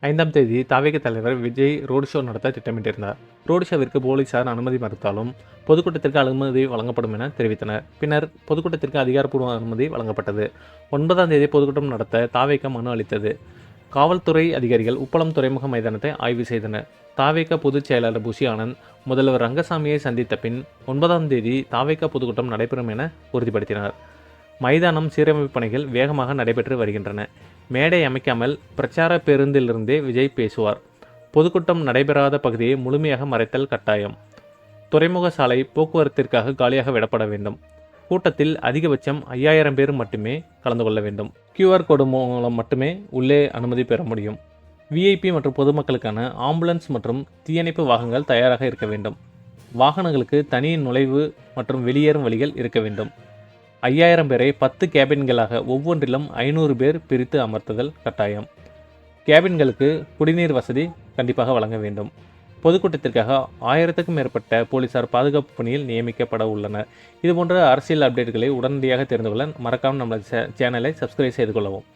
ஐந்தாம் தேதி தாவேக தலைவர் விஜய் ரோடு ஷோ நடத்த திட்டமிட்டிருந்தார். ரோடு ஷோவிற்கு போலீசார் அனுமதி மறுத்தாலும் பொதுக்கூட்டத்திற்கு அனுமதி வழங்கப்படும் என தெரிவித்தனர். பின்னர் பொதுக்கூட்டத்திற்கு அதிகாரப்பூர்வ அனுமதி வழங்கப்பட்டது. ஒன்பதாம் தேதி பொதுக்கூட்டம் நடத்த தாவேக மனு அளித்தது. காவல்துறை அதிகாரிகள் உப்பளம் துறைமுக மைதானத்தை ஆய்வு செய்தனர். தாவேக பொதுச் செயலாளர் புஷி ஆனந்த் முதல்வர் ரங்கசாமியை சந்தித்த பின் ஒன்பதாம் தேதி தாவேக பொதுக்கூட்டம் நடைபெறும் என உறுதிப்படுத்தினார். மைதானம் சீரமைப்பு பணிகள் வேகமாக நடைபெற்று வருகின்றன. மேடை அமைக்காமல் பிரச்சார பேருந்திலிருந்தே விஜய் பேசுவார். பொதுக்கூட்டம் நடைபெறாத பகுதியை முழுமையாக மறைத்தல் கட்டாயம். துறைமுக சாலை போக்குவரத்திற்காக காலியாக விடப்பட வேண்டும். கூட்டத்தில் அதிகபட்சம் ஐயாயிரம் பேர் மட்டுமே கலந்து கொள்ள வேண்டும். கியூஆர் கோடு மூலம் மட்டுமே உள்ளே அனுமதி பெற முடியும். விஐபி மற்றும் பொதுமக்களுக்கான ஆம்புலன்ஸ் மற்றும் தீயணைப்பு வாகனங்கள் தயாராக இருக்க வேண்டும். வாகனங்களுக்கு தனி நுழைவு மற்றும் வெளியேறும் வழிகள் இருக்க வேண்டும். ஐயாயிரம் பேரை பத்து கேபின்களாக ஒவ்வொன்றிலும் ஐநூறு பேர் பிரித்து அமர்த்துதல் கட்டாயம். கேபின்களுக்கு குடிநீர் வசதி கண்டிப்பாக வழங்க வேண்டும். பொதுக்கூட்டத்திற்காக ஆயிரத்துக்கும் மேற்பட்ட போலீசார் பாதுகாப்பு பணியில் நியமிக்கப்பட உள்ளனர். இதுபோன்ற அரசியல் அப்டேட்டுகளை உடனடியாக தெரிந்து கொள்ள மறக்காமல் நம்ம சேனலை சப்ஸ்கிரைப் செய்து கொள்ளவும்.